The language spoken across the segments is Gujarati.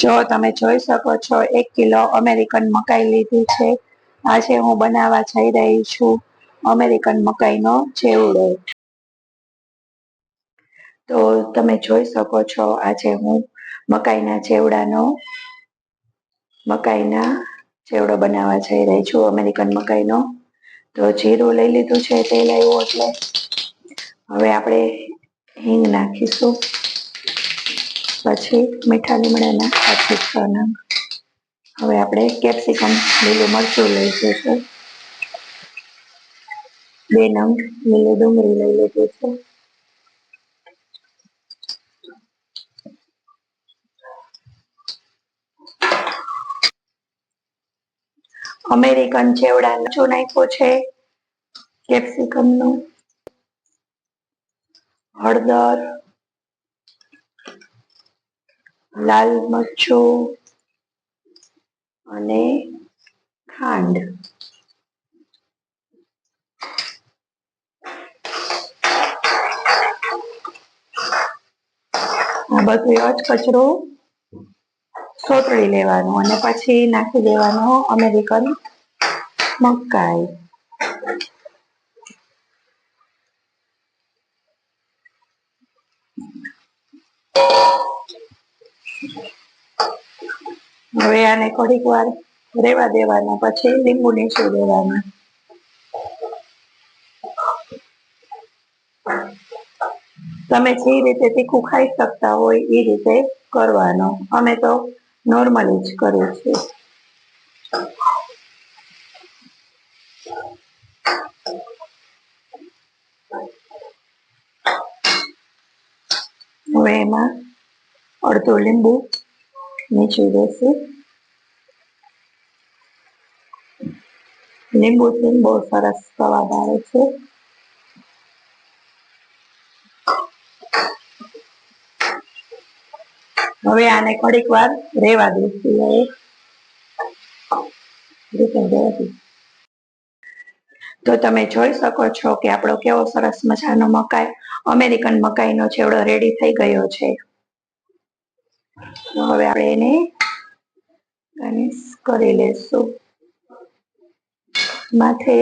જો તમે જોઈ શકો છો, એક કિલો અમેરિકન મકાઈ લીધી છે. આજે હું બનાવવા જઈ રહી છું અમેરિકન મકાઈનો ચેવડો તો તમે જોઈ શકો છો, આજે હું મકાઈના ચેવડાનો મકાઈના ચેવડો બનાવવા જઈ રહી છું અમેરિકન મકાઈનો. તો જીરું લઈ લીધું છે, તેલ આવ્યું એટલે. હવે આપણે હિંગ નાખીશું. પછી મીઠા લીમડાના પાંચથી છ નંગ હવે આપણે કેપ્સિકમ, લીલું મરચું લઈ જઈશું બે નંગ લીલી ડુંગળી લઈ લીધી છે. અમેરિકન ચેવડા લચો નાખ્યો છે કેપ્સિકમનું હળદર. લાલ મરચું અને ખાંડ. આ બધું કચરો સોતળી લેવાનું અને પછી નાખી દેવાનું અમેરિકન મકાઈ. હવે આને થોડીક વાર રેવા દેવાના, પછી લીંબુ નીચું દેવાનું. તમે જે રીતે તીખું ખાઈ શકતા હોય એ રીતે કરવાનો. અમે તો નોર્મલી જ કરીએ છીએ. હવે એમાં અડધું લીંબુ નીચું દેશું લીંબુથી બહુ સરસ સ્વાદ આવે છે. હવે આને થોડીક વાર રેવા દઈશું તો તમે જોઈ શકો છો કે આપણો કેવો સરસ મજાનો મકાઈ, અમેરિકન મકાઈનો છેવડો રેડી થઈ ગયો છે. તો હવે આપણે એને ગાર્નિશ કરી લેશું. માથે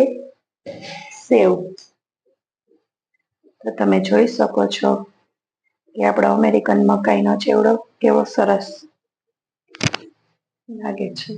સેવ. તો તમે જોઈ શકો છો કે આપણો અમેરિકન મકાઈનો ચેવડો કેવો સરસ લાગે છે.